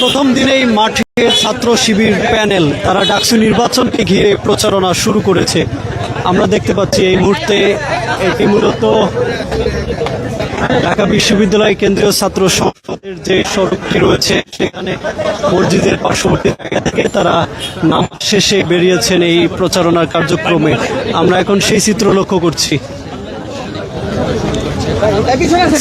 প্রথম দিনেই মাঠে ছাত্র শিবির প্যানেল, তারা ডাকসু নির্বাচনকে ঘিরে প্রচারণা শুরু করেছে। আমরা দেখতে পাচ্ছি এই মুহূর্তে এটি মূলত ঢাকা বিশ্ববিদ্যালয় কেন্দ্রীয় ছাত্র সংসদের যে সড়কটি রয়েছে, সেখানে মসজিদের পার্শ্ববর্তী জায়গা থেকে তারা নাম শেষে বেরিয়েছেন এই প্রচারণার কার্যক্রমে। আমরা এখন সেই চিত্র লক্ষ্য করছি।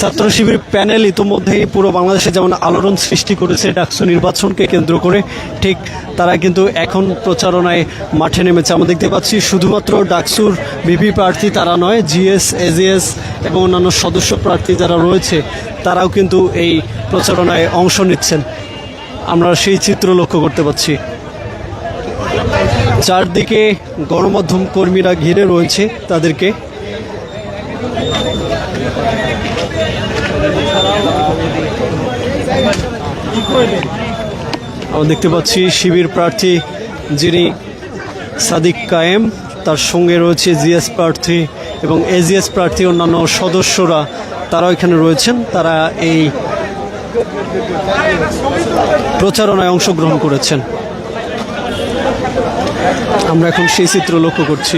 ছাত্র শিবির প্যানেল ইতোমধ্যেই পুরো বাংলাদেশে যেমন আলোড়ন সৃষ্টি করেছে ডাকসু নির্বাচনকে কেন্দ্র করে, ঠিক তারা কিন্তু এখন প্রচারণায় মাঠে নেমেছে। আমরা দেখতে পাচ্ছি শুধুমাত্র ডাকসুর ভিপি প্রার্থী তারা নয়, জিএস, এজিএস এবং অন্যান্য সদস্য প্রার্থী যারা রয়েছে, তারাও কিন্তু এই প্রচারণায় অংশ নিচ্ছেন। আমরা সেই চিত্র লক্ষ্য করতে পাচ্ছি। চারদিকে গণমাধ্যম কর্মীরা ঘিরে রয়েছে তাদেরকে। আমরা দেখতে পাচ্ছি শিবির প্রার্থী যিনি সাদিক কায়েম, তার সঙ্গে রয়েছে জিএস প্রার্থী এবং এজিএস প্রার্থী অন্যান্য সদস্যরা তারা এখানে রয়েছেন। তারা এই প্রচারণায় অংশগ্রহণ করেছেন। আমরা এখন সেই চিত্র লক্ষ্য করছি।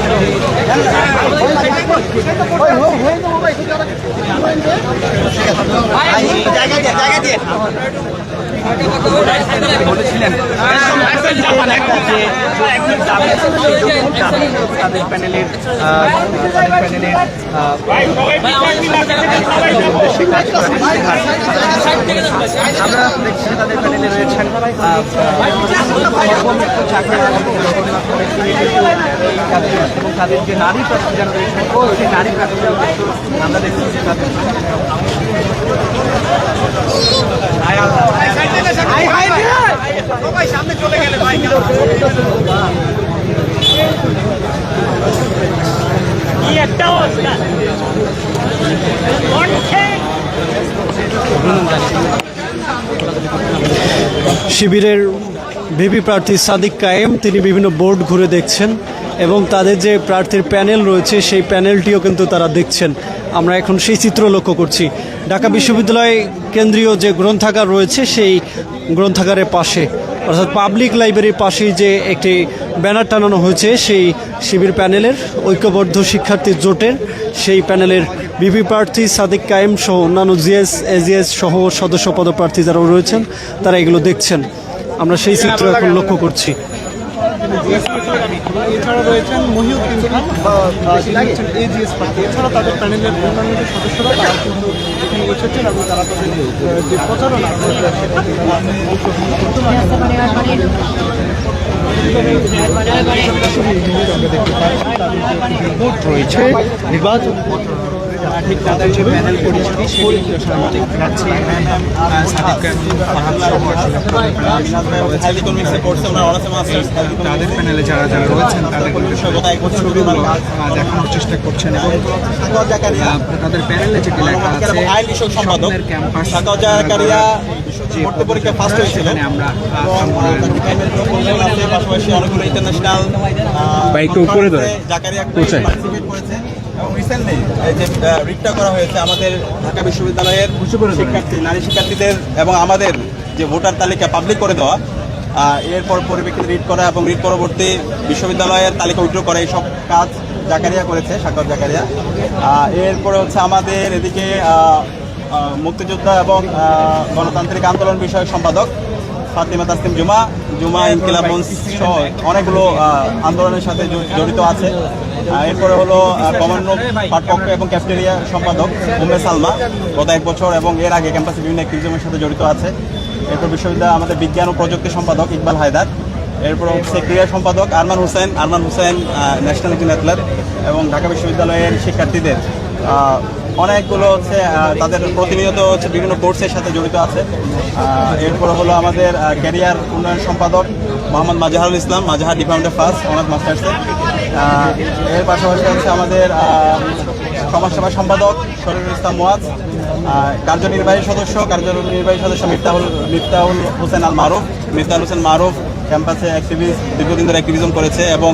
তাদের প্যানেলের তাদের প্যানেলের আমরা দেখছি তাদের প্যানেলে রয়েছেন এবং তাদের যে নারী প্রার্থী যারা রয়েছেন, সেই নারী প্রার্থীরাও আমরা দেখছি যে তাদের শিবিরের ভিপি প্রার্থী সাদিক কায়েম, তিনি বিভিন্ন বোর্ড ঘুরে দেখছেন এবং তাদের যে প্রার্থীর প্যানেল রয়েছে, সেই প্যানেলটিও কিন্তু তারা দেখছেন। আমরা এখন সেই চিত্র লক্ষ্য করছি। ঢাকা বিশ্ববিদ্যালয় কেন্দ্রীয় যে গ্রন্থাগার রয়েছে, সেই গ্রন্থাগারের পাশে, অর্থাৎ পাবলিক লাইব্রেরির পাশে যে একটি ব্যানার টানানো হয়েছে, সেই শিবির প্যানেলের ঐক্যবদ্ধ শিক্ষার্থী জোটের, সেই প্যানেলের বিপি প্রার্থী সাদিক কায়েম সহ অন্যান্য জিএস, এজিএস সহ সদস্য পদপ্রার্থী যারা রয়েছেন, তারা এগুলো দেখছেন। আমরা সেই চিত্র এখন লক্ষ্য করছি। এছাড়া রয়েছেন মহিউদ্দিন খান আহ, এজিএস প্রার্থী এছাড়া তাদের প্যানেলের অন্যান্য সদস্যরা তারা কিন্তু এখানে এসেছেন এবং তারা তাদের যে প্রচারণা রয়েছে। নির্বাচন ঠিক তাদের যে প্যানেল পরিচিতি তাদের যারা যারা রয়েছেন তাদের ছবিগুলো দেখানোর চেষ্টা করছেন এবং তাদের প্যানেলে যেটি লেখা আছে স্বপ্নের ক্যাম্পাস ভর্তি পরীক্ষা ফার্স্ট হয়েছিলেন। আমরা পাশাপাশি অনেকগুলো ইন্টারন্যাশনাল জাকারিয়া? পার্টিসিপেট করেছে। এবং রিসেন্টলি এই যে রিটটা করা হয়েছে আমাদের ঢাকা বিশ্ববিদ্যালয়ের শিক্ষার্থী নারী শিক্ষার্থীদের এবং আমাদের যে ভোটার তালিকা পাবলিক করে দেওয়া এরপর পরিপ্রেক্ষিতে রিড করা এবং রিড পরবর্তী বিশ্ববিদ্যালয়ের তালিকা উইথড্র করা এইসব কাজ জাকারিয়া করেছে সাকর জাকারিয়া। এরপরে হচ্ছে আমাদের এদিকে মুক্তিযোদ্ধা এবং গণতান্ত্রিক আন্দোলন বিষয়ক সম্পাদক ফাতিমা তাসলিম জুমা জুমা ইনকিলাব মঞ্চ সহ অনেকগুলো আন্দোলনের সাথে জড়িত আছে। এরপরে হলো কমান্ড পাঠপক্ষ এবং ক্যাফটেরিয়া সম্পাদক উম্মে সালমা গত এক বছর এবং এর আগে ক্যাম্পাসে বিভিন্ন অ্যাক্টিভিজমের সাথে জড়িত আছে। এরপর বিশ্ববিদ্যালয় আমাদের বিজ্ঞান ও প্রযুক্তি সম্পাদক ইকবাল হায়দার। এরপর হচ্ছে ক্রীড়া সম্পাদক Arman Hossain Arman Hossain national team athlete এবং ঢাকা বিশ্ববিদ্যালয়ের শিক্ষার্থীদের। অনেকগুলো হচ্ছে তাদের প্রতিনিয়ত হচ্ছে বিভিন্ন কোর্সের সাথে জড়িত আছে। এরপর হলো আমাদের ক্যারিয়ার উন্নয়ন সম্পাদক মোহাম্মদ মাজাহারুল ইসলাম, মাজাহার ডিপার্টমেন্টের ফার্স্ট অনার্স মাস্টার্সে এর পাশাপাশি হচ্ছে আমাদের সমাজসেবা সম্পাদক শরীরুল ইসলাম মোয়াজ কার্যনির্বাহী সদস্য কার্যনির্বাহী সদস্য মিফতাহুল মিফতাহুল হোসেন আল মারুফ মিফতাহুল হোসেন মারুফ ক্যাম্পাসে অ্যাক্টিভিস্ট দীর্ঘদিন ধরে অ্যাক্টিভিজম করেছে এবং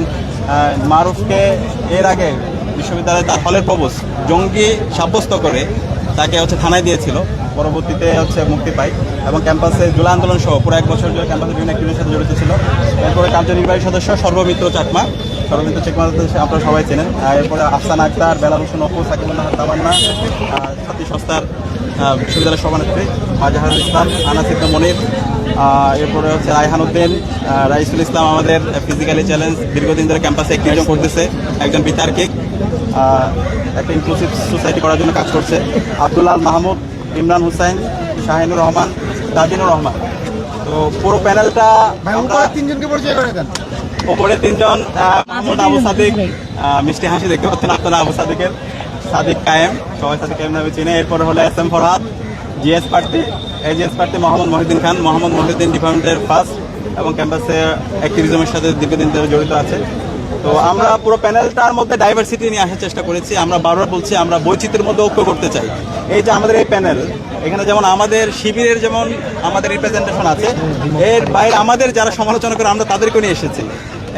মারুফকে এর আগে বিশ্ববিদ্যালয়ে তার হলের প্রবোস জঙ্গি সাব্যস্ত করে তাকে হচ্ছে থানায় দিয়েছিল। পরবর্তীতে হচ্ছে মুক্তি পায় এবং ক্যাম্পাসে জুলাই আন্দোলন সহ পুরো এক বছর ধরে ক্যাম্পাসে বিভিন্ন অ্যাক্টিভিটির সাথে জড়িত ছিল। এরপরে কার্যনির্বাহী সদস্য সর্বমিত্র চাকমা। সর্বমিত্র চাকমা আপনারা সবাই চেনেন। এরপরে আফসান আক্তার, বেলাল হোসেন অপু সাকিবুল্লাহ তামান্না ছাত্রী সংস্থার বিশ্ববিদ্যালয়ের সভানেত্রী মাজাহারুল ইসলাম আনাসিদ্দ মনির এরপরে হচ্ছে রায়হান উদ্দিন রাইসুল ইসলাম আমাদের ফিজিক্যালি চ্যালেঞ্জ দীর্ঘদিন ধরে ক্যাম্পাসে অ্যাক্টিভিজম করতেছে একজন বিতার্কিক। একটা ইনক্লুসিভ সোসাইটি করার জন্য কাজ করছে। আব্দুল্লাহ মাহমুদ ইমরান হুসাইন শাহিনুর রহমান দাদিনুর রহমান। তো পুরো প্যানেলটা আমরা তিনজনকে পরিচয় করে দেন। ওপরে তিনজন আহ, মোহাম্মদ আবু সাদিক মিষ্টি হাসি দেখতে পাচ্ছেন আপনারা আবু সাদিকের। সাদিক কায়েম সবাই সাদিক কায়েম নামে চিনে। এরপরে হলো এস এম ফরহাদ জিএস প্রার্থী এজিএস প্রার্থী মোহাম্মদ মহিউদ্দিন খান। মোহাম্মদ মহিউদ্দিন ডিপার্টমেন্টের ফার্স্ট এবং ক্যাম্পাসে অ্যাক্টিভিজমের সাথে দীর্ঘদিন ধরে জড়িত আছে। তো আমরা পুরো প্যানেলটার মধ্যে ডাইভার্সিটি নিয়ে আসার চেষ্টা করেছি। আমরা বারবার বলছি, আমরা বৈচিত্র্যের মধ্যে ঐক্য করতে চাই। এই যে আমাদের এই প্যানেল, এখানে যেমন আমাদের শিবিরের যেমন আমাদের রিপ্রেজেন্টেশন আছে, এর বাইরে আমাদের যারা সমালোচনা করে, আমরা তাদেরকে নিয়ে এসেছি।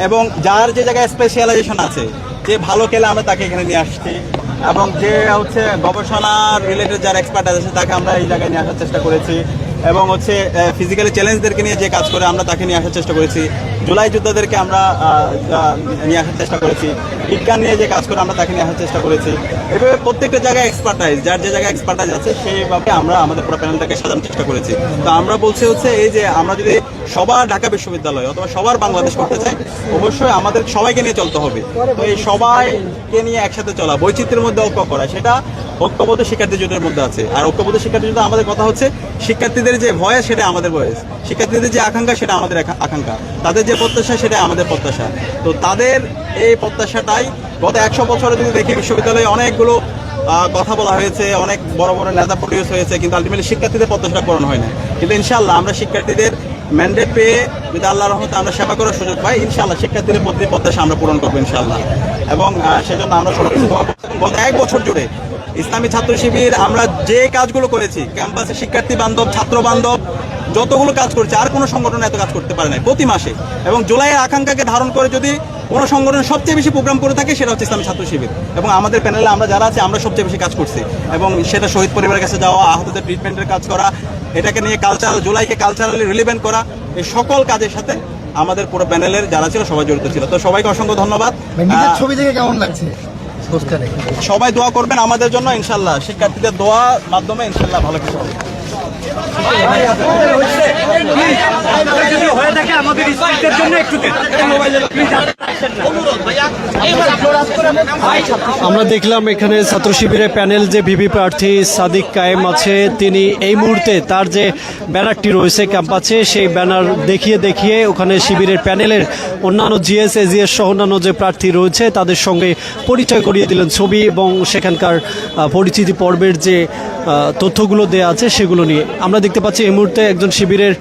এবং যার যে জায়গায় স্পেশালাইজেশন আছে, যে ভালো খেলে আমরা তাকে এখানে নিয়ে আসছি। এবং যে হচ্ছে গবেষণা রিলেটেড যার এক্সপার্ট আছে, তাকে আমরা এই জায়গায় নিয়ে আসার চেষ্টা করেছি। এবং হচ্ছে ফিজিক্যালি চ্যালেঞ্জদেরকে নিয়ে যে কাজ করে আমরা তাকে নিয়ে আসার চেষ্টা করেছি। জুলাই যোদ্ধাদেরকে আমরা নিয়ে আসার চেষ্টা করেছি। বিজ্ঞান নিয়ে যে কাজ করে আমরা তাকে নিয়ে আসার চেষ্টা করেছি। এভাবে প্রত্যেকটা জায়গায় এক্সপার্টাইজ যার যে জায়গায় এক্সপার্টাইজ আছে, সেইভাবে আমরা আমাদের পুরো প্যানেলটাকে সাজানোর চেষ্টা করেছি। তো আমরা বলছি হচ্ছে, এই যে আমরা যদি সবার ঢাকা বিশ্ববিদ্যালয় অথবা সবার বাংলাদেশ করতে চাই, অবশ্যই আমাদের সবাইকে নিয়ে চলতে হবে। তো এই সবাইকে নিয়ে একসাথে চলা, বৈচিত্র্যের মধ্যে ঐক্য করা, সেটা ঐক্যবদ্ধ শিক্ষার্থী জোটের মধ্যে আছে। আর ঐক্যবদ্ধ শিক্ষার্থী জোটে আমাদের কথা হচ্ছে, শিক্ষার্থীদের যে ভয়, সেটা আমাদের ভয়েস শিক্ষার্থীদের যে আকাঙ্ক্ষা, সেটা আমাদের আকাঙ্ক্ষা। তাদের যে প্রত্যাশা, সেটা আমাদের প্রত্যাশা। তো তাদের এই প্রত্যাশাটাই গত একশো বছরে যদি দেখি বিশ্ববিদ্যালয়ে অনেকগুলো কথা বলা হয়েছে, অনেক বড় বড় নেতা প্রডিউস হয়েছে, কিন্তু আলটিমেটলি শিক্ষার্থীদের প্রত্যাশাটা পূরণ হয় না কিন্তু ইনশাল্লাহ আমরা শিক্ষার্থীদের ম্যান্ডেট পেয়ে যদি আল্লাহ রহমতে আমরা সেবা করার সুযোগ পাই ইনশাল্লাহ শিক্ষার্থীদের প্রতি প্রত্যাশা আমরা পূরণ করব ইনশাল্লাহ এবং সেজন্য আমরা। গত এক বছর জুড়ে ইসলামী ছাত্র শিবির, আমরা যে কাজগুলো করেছি, ক্যাম্পাসে শিক্ষার্থী বান্ধব, ছাত্র বান্ধব, যতগুলো কাজ করছে, আর কোনো সংগঠন এত কাজ করতে পারে না প্রতি মাসে এবং জুলাইয়ের আকাঙ্ক্ষাকে ধারণ করে যদি কোনো সংগঠন সবচেয়ে বেশি প্রোগ্রাম করে থাকে সেটা হচ্ছে ইসলামী ছাত্র শিবির। এবং আমাদের প্যানেলে আমরা যারা আছি আমরা সবচেয়ে বেশি কাজ করছি। এবং সেটা শহীদ পরিবারের কাছে যাওয়া আহতদের ট্রিটমেন্টের কাজ করা এটাকে নিয়ে কালচারাল জুলাইকে কালচারালি রিলিভেন্ট করা এই সকল কাজের সাথে আমাদের পুরো প্যানেলের যারা ছিল সবাই জড়িত ছিল। তো সবাইকে অসংখ্য ধন্যবাদ। ছবি দেখে কেমন লাগছে? সবাই দোয়া করবেন আমাদের জন্য ইনশাল্লাহ। শিক্ষার্থীদের দোয়ার মাধ্যমে ইনশাল্লাহ ভালো কিছু হবে। আমরা দেখলাম এখানে ছাত্র শিবিরের প্যানেল যে ভিভি প্রার্থী সাদিক কায়েম আছে, তিনি এই মুহূর্তে তার যে ব্যানারটি রয়েছে ক্যাম্পাসে, সেই ব্যানার দেখিয়ে দেখিয়ে ওখানে শিবিরের প্যানেলের অন্যান্য জিএস এজিএস সহ অন্যান্য যে প্রার্থী রয়েছে, তাদের সঙ্গে পরিচয় করিয়ে দিলেন ছবি এবং সেখানকার পরিচিতি পর্বের যে তথ্যগুলো দেওয়া আছে, সেগুলো নিয়ে আমরা দেখতে পাচ্ছি এই মুহূর্তে একজন শিবিরের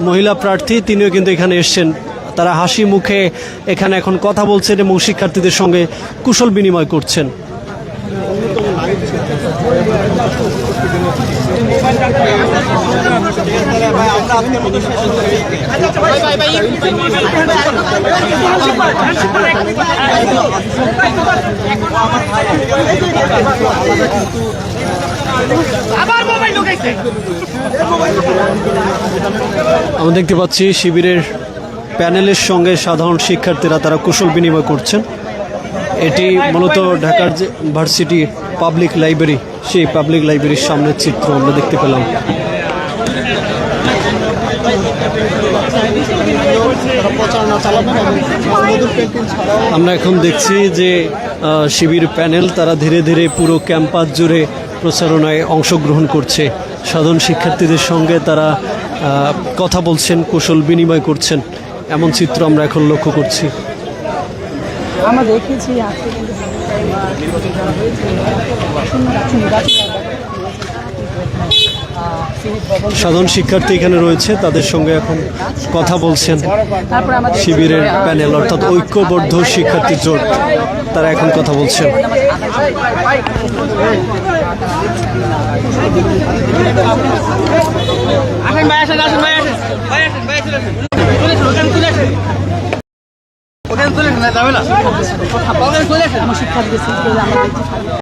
মহিলা প্রার্থী তিনিও কিন্তু এখানে এসছেন তারা হাসি মুখে এখানে এখন কথা বলছেন এবং শিক্ষার্থীদের সঙ্গে কুশল বিনিময় করছেন আমরা দেখতে পাচ্ছি শিবিরের প্যানেলের সঙ্গে সাধারণ শিক্ষার্থীরা তারা কুশল বিনিময় করছেন। এটি মূলত ঢাকার যে ভার্সিটি পাবলিক লাইব্রেরি, সেই পাবলিক লাইব্রেরির সামনের চিত্র আমরা দেখতে পেলাম। আমরা এখন দেখছি যে শিবির প্যানেল তারা ধীরে ধীরে পুরো ক্যাম্পাস জুড়ে প্রচারণায় অংশগ্রহণ করছে। সাধারণ শিক্ষার্থীদের সঙ্গে তারা কথা বলছেন, কৌশল বিনিময় করছেন। এমন চিত্র আমরা এখন লক্ষ্য করছি। আমরা দেখেছি আজকে কিন্তু নির্বাচন করা হয়েছে নির্বাচন সাধারণ শিক্ষার্থী এখানে রয়েছে, তাদের সঙ্গে এখন কথা বলছেন শিবিরের প্যানেল, অর্থাৎ ঐক্যবদ্ধ শিক্ষার্থী জোট। তারা এখন কথা বলছেন।